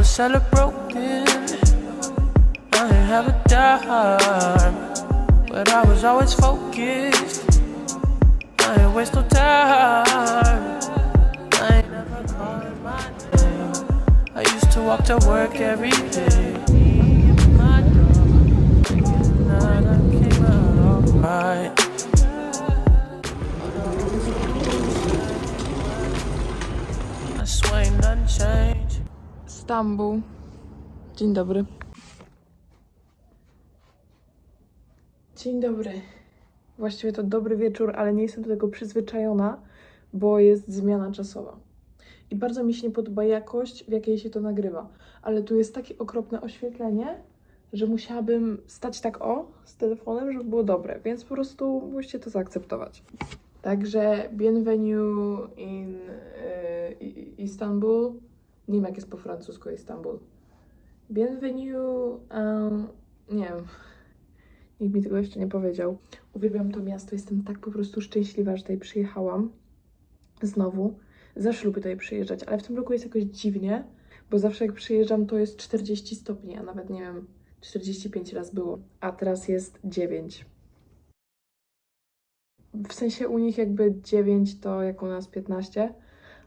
was celebrating. I ain't have a dime, but I was always focused. I ain't waste no time. I ain't never calling my name. I used to walk to work every day. Stambuł. Dzień dobry. Dzień dobry. Właściwie to dobry wieczór, ale nie jestem do tego przyzwyczajona, bo jest zmiana czasowa. I bardzo mi się nie podoba jakość, w jakiej się to nagrywa. Ale tu jest takie okropne oświetlenie, że musiałabym stać tak o z telefonem, żeby było dobre, więc po prostu musicie to zaakceptować. Także bienvenue in y, Istanbul. Nie wiem, jak jest po francusku Istanbul. Bienvenue. Um, nie wiem. Nikt mi tego jeszcze nie powiedział. Uwielbiam to miasto. Jestem tak po prostu szczęśliwa, że tutaj przyjechałam. Znowu. Zawsze lubię tutaj przyjeżdżać, ale w tym roku jest jakoś dziwnie, bo zawsze jak przyjeżdżam, to jest 40 stopni, a nawet nie wiem, 45 raz było, a teraz jest 9. W sensie u nich jakby 9 to jak u nas 15,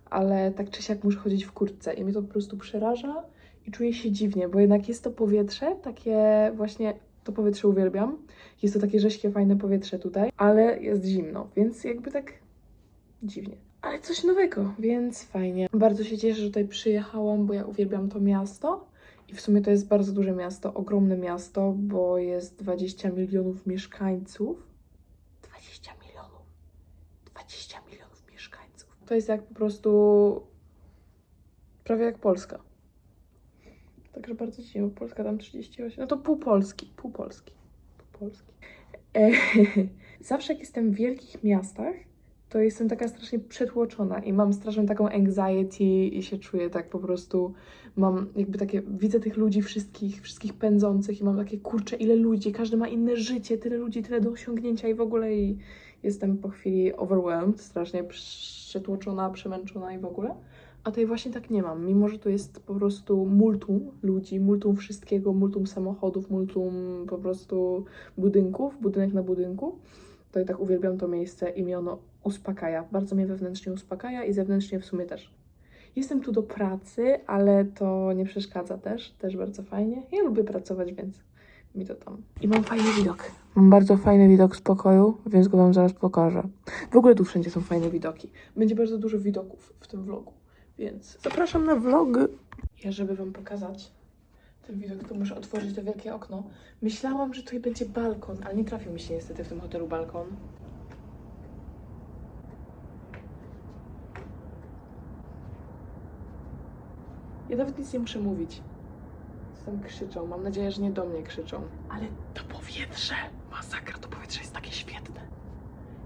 ale tak czy siak muszę chodzić w kurtce i mnie to po prostu przeraża i czuję się dziwnie, bo jednak jest to powietrze, takie właśnie, to powietrze uwielbiam. Jest to takie rześkie, fajne powietrze tutaj, ale jest zimno, więc jakby tak dziwnie. Ale coś nowego, więc fajnie. Bardzo się cieszę, że tutaj przyjechałam, bo ja uwielbiam to miasto. I w sumie to jest bardzo duże miasto, ogromne miasto, bo jest 20 milionów mieszkańców. 20 milionów. 20 milionów. To jest jak po prostu prawie jak Polska. Także bardzo dziwnie, bo Polska tam 38. No to pół Polski, pół Polski. Pół Polski. E, Zawsze jak jestem w wielkich miastach, to jestem taka strasznie przetłoczona i mam straszną taką anxiety i się czuję tak po prostu, mam jakby takie, widzę tych ludzi wszystkich, wszystkich pędzących i mam takie, kurczę, ile ludzi, każdy ma inne życie, tyle ludzi, tyle do osiągnięcia i w ogóle i jestem po chwili overwhelmed, strasznie przetłoczona, przemęczona i w ogóle. A tutaj właśnie tak nie mam, mimo że tu jest po prostu multum ludzi, multum wszystkiego, multum samochodów, multum po prostu budynków, budynek na budynku, to i tak uwielbiam to miejsce i ono uspokaja. Bardzo mnie wewnętrznie uspokaja i zewnętrznie w sumie też. Jestem tu do pracy, ale to nie przeszkadza też, też bardzo fajnie. Ja lubię pracować, więc mi to tam. I mam fajny widok. Mam bardzo fajny widok z pokoju, więc go Wam zaraz pokażę. W ogóle tu wszędzie są fajne widoki. Będzie bardzo dużo widoków w tym vlogu, więc zapraszam na vlog. Ja, żeby Wam pokazać ten widok, to muszę otworzyć to wielkie okno. Myślałam, że tutaj będzie balkon, ale nie trafił mi się niestety w tym hotelu balkon. Ja nawet nic nie muszę mówić. Tam krzyczą? Mam nadzieję, że nie do mnie krzyczą. Ale to powietrze, masakra, to powietrze jest takie świetne.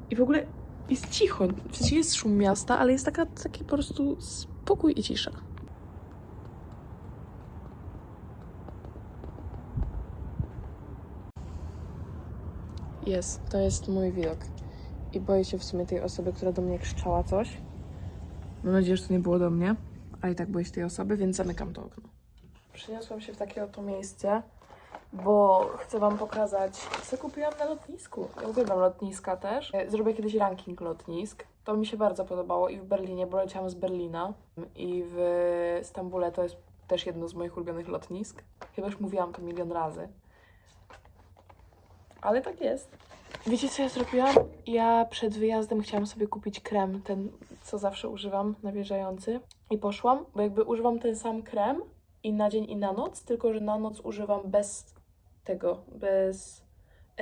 I w ogóle jest cicho. W sensie jest szum miasta, ale jest taka, taki po prostu spokój i cisza. Jest, to jest mój widok. I boję się w sumie tej osoby, która do mnie krzyczała coś. Mam nadzieję, że to nie było do mnie, ale i tak boję się tej osoby, więc zamykam to okno. Przyniosłam się w takie oto miejsce, bo chcę Wam pokazać, co kupiłam na lotnisku. Ja uwielbiam lotniska też. E, Zrobię kiedyś ranking lotnisk. To mi się bardzo podobało i w Berlinie, bo leciałam z Berlina i w Stambule to jest też jedno z moich ulubionych lotnisk. Chyba już mówiłam to milion razy. Ale tak jest. Wiecie, co ja zrobiłam? Ja przed wyjazdem chciałam sobie kupić krem, ten, co zawsze używam, nawilżający. I poszłam, bo jakby używam ten sam krem i na dzień, i na noc, tylko że na noc używam bez tego, bez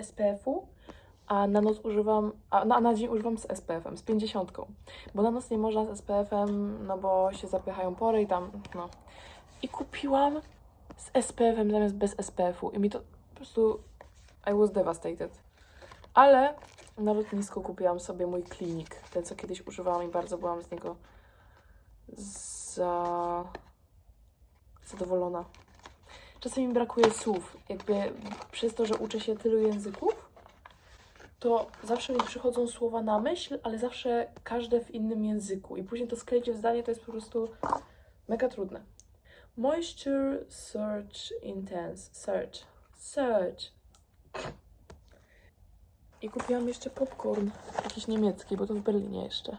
SPF-u, a na noc używam, a na, na dzień używam z SPF-em, z 50. Bo na noc nie można z SPF-em, no bo się zapychają pory i tam, no. I kupiłam z SPF-em zamiast bez SPF-u i mi to po prostu I was devastated. Ale na lotnisku kupiłam sobie mój klinik, ten co kiedyś używałam i bardzo byłam z niego za... zadowolona. Czasami mi brakuje słów. Jakby przez to, że uczę się tylu języków, to zawsze mi przychodzą słowa na myśl, ale zawsze każde w innym języku. I później to skleić w zdanie to jest po prostu mega trudne. Moisture Search Intense. Search. Search. I kupiłam jeszcze popcorn. Jakiś niemiecki, bo to w Berlinie jeszcze.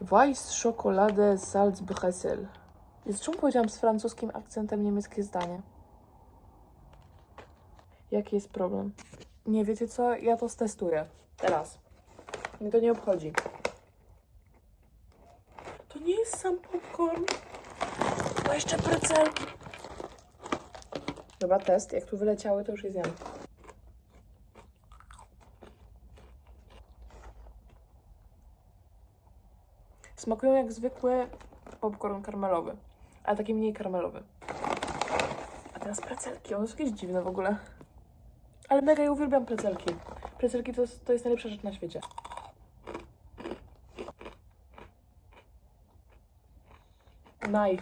Weiss Schokolade Salzbressel. Jest czemu powiedziałam z francuskim akcentem niemieckie zdanie? Jaki jest problem? Nie, wiecie co? Ja to stestuję. Teraz. Mnie to nie obchodzi. To nie jest sam popcorn. To jeszcze precelki. Dobra, test. Jak tu wyleciały, to już je zjem. Smakują jak zwykły popcorn karmelowy, ale taki mniej karmelowy. A teraz precelki. One są jakieś dziwne w ogóle. Ale mega ja uwielbiam precelki. Precelki to, to jest najlepsza rzecz na świecie. Naj,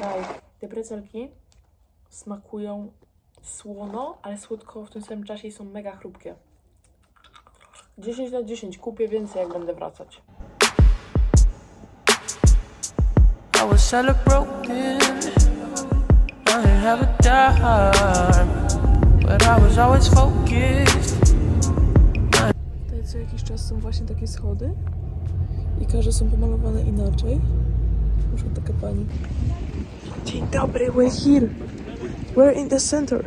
naj. Te precelki smakują słono, ale słodko w tym samym czasie i są mega chrupkie. 10 na 10. Kupię więcej, jak będę wracać. I celebrating. I didn't have a dime, but I was always focused. Tutaj co jakiś czas są właśnie takie schody i każde są pomalowane inaczej. Muszę taka pani. Dzień dobry, we're here. We're in the center.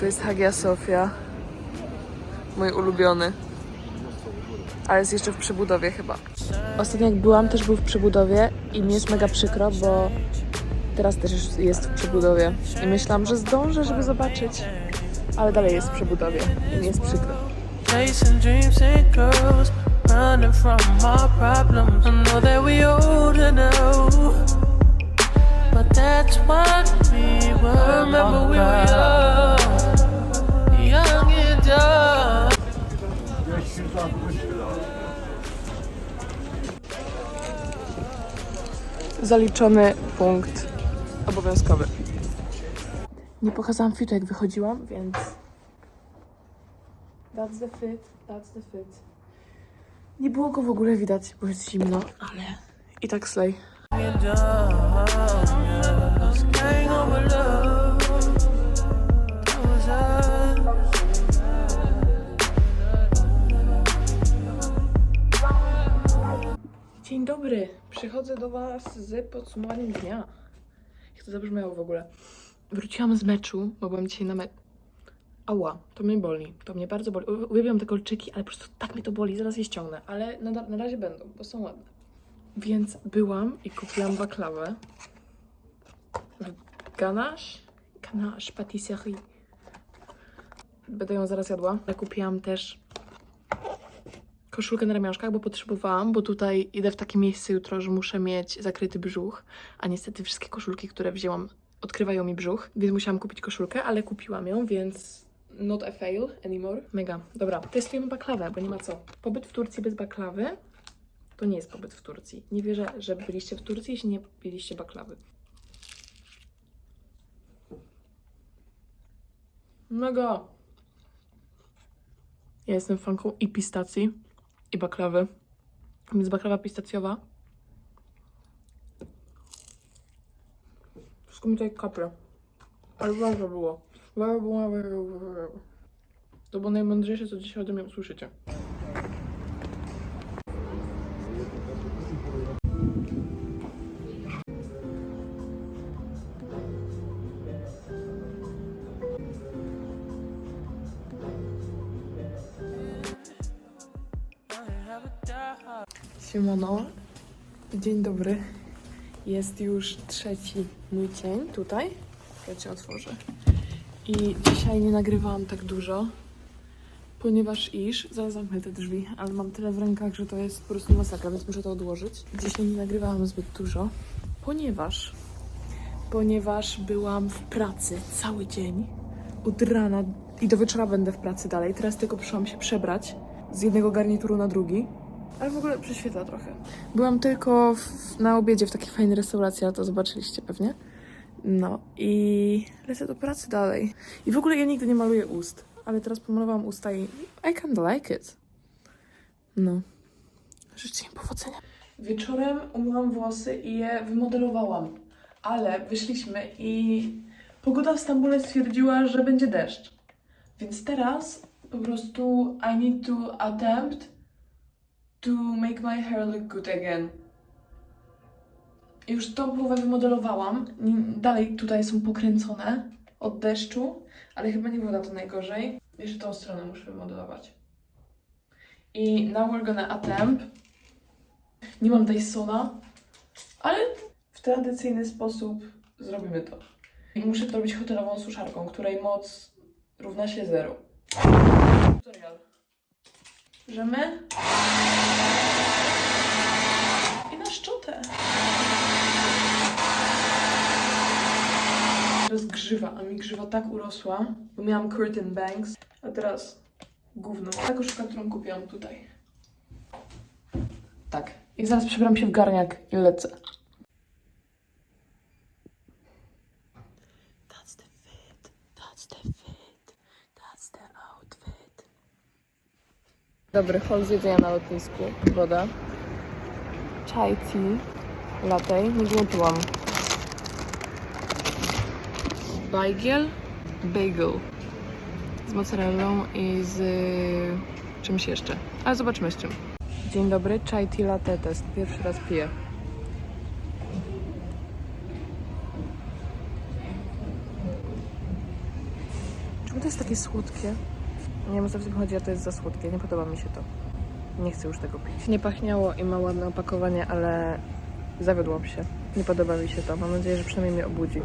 To jest Hagia Sofia. Mój ulubiony. Ale jest jeszcze w przebudowie chyba. Ostatnio jak byłam, też był w przebudowie i mi jest mega przykro, bo teraz też jest w przebudowie. I myślałam, że zdążę, żeby zobaczyć. Ale dalej jest w przebudowie i mi jest przykro. Running from our problems. I know that we older now, Zaliczony punkt obowiązkowy. Nie pokazałam fitu jak wychodziłam, więc... That's the fit, that's the fit. Nie było go w ogóle widać, bo jest zimno, ale i tak slay. Dzień dobry, przychodzę do Was z podsumowaniem dnia. Jak to zabrzmiało w ogóle. Wróciłam z meczu, bo byłam dzisiaj na meczu. Ała, to mnie boli, to mnie bardzo boli. U- Uwielbiam te kolczyki, ale po prostu tak mnie to boli, zaraz je ściągnę. Ale na, na razie będą, bo są ładne. Więc byłam i kupiłam baklawę. w Ganache? Ganache Patisserie. Będę ją zaraz jadła. Ale kupiłam też koszulkę na ramionczkach, bo potrzebowałam, bo tutaj idę w takie miejsce jutro, że muszę mieć zakryty brzuch, a niestety wszystkie koszulki, które wzięłam, odkrywają mi brzuch, więc musiałam kupić koszulkę, ale kupiłam ją, więc not a fail anymore. Mega. Dobra, testujemy baklawę, bo nie ma co. Pobyt w Turcji bez baklawy to nie jest pobyt w Turcji. Nie wierzę, że byliście w Turcji, jeśli nie jedliście baklawy. Mega. Ja jestem fanką i pistacji, i baklawy. Więc baklawa pistacjowa. Wszystko mi tutaj kapie. Ale warto było. Było. To było najmądrzejsze, co dzisiaj ode mnie usłyszycie. Siemano, dzień dobry. Jest już trzeci mój cień tutaj. Ja cię otworzę. I dzisiaj nie nagrywałam tak dużo, ponieważ iż, zaraz zamknę te drzwi, ale mam tyle w rękach, że to jest po prostu masakra, więc muszę to odłożyć. Dzisiaj nie nagrywałam zbyt dużo, ponieważ, ponieważ byłam w pracy cały dzień, od rana i do wieczora będę w pracy dalej. Teraz tylko przyszłam się przebrać z jednego garnituru na drugi. Ale w ogóle prześwietla trochę. Byłam tylko w, na obiedzie w takiej fajnej restauracji, ale to zobaczyliście pewnie. No i lecę do pracy dalej. I w ogóle ja nigdy nie maluję ust, ale teraz pomalowałam usta i I kinda like it. No. Życzę im powodzenia. Wieczorem umyłam włosy i je wymodelowałam, ale wyszliśmy i pogoda w Stambule stwierdziła, że będzie deszcz. Więc teraz po prostu I need to attempt to make my hair look good again. Już tą połowę wymodelowałam. Dalej tutaj są pokręcone od deszczu, ale chyba nie wygląda to najgorzej. Jeszcze tą stronę muszę wymodelować. I now we're gonna attempt. Nie mam Dysona, ale w tradycyjny sposób zrobimy to. I muszę to robić hotelową suszarką, której moc równa się zero. Tutorial. Bierzemy i na szczotę. Teraz grzywa, a mi grzywa tak urosła, bo miałam curtain banks, a teraz gówno. Ta koszulka, którą kupiłam tutaj. Tak. I zaraz przebieram się w garniak i lecę. That's the fit. That's the fit. That's the outfit. Dobry hol z jedzenia na lotnisku. Woda. Chai tea. Latte. Nigdy nie piłam. Bajgiel. Bagel. Z mozzarellą i z y, czymś jeszcze. Ale zobaczymy z czym. Dzień dobry, chai tea latte test. Pierwszy raz piję. Czemu to jest takie słodkie? Nie wiem co w tym chodzi, a to jest za słodkie. Nie podoba mi się to. Nie chcę już tego pić. Nie pachniało i ma ładne opakowanie, ale zawiodłam się. Nie podoba mi się to. Mam nadzieję, że przynajmniej mnie obudzi.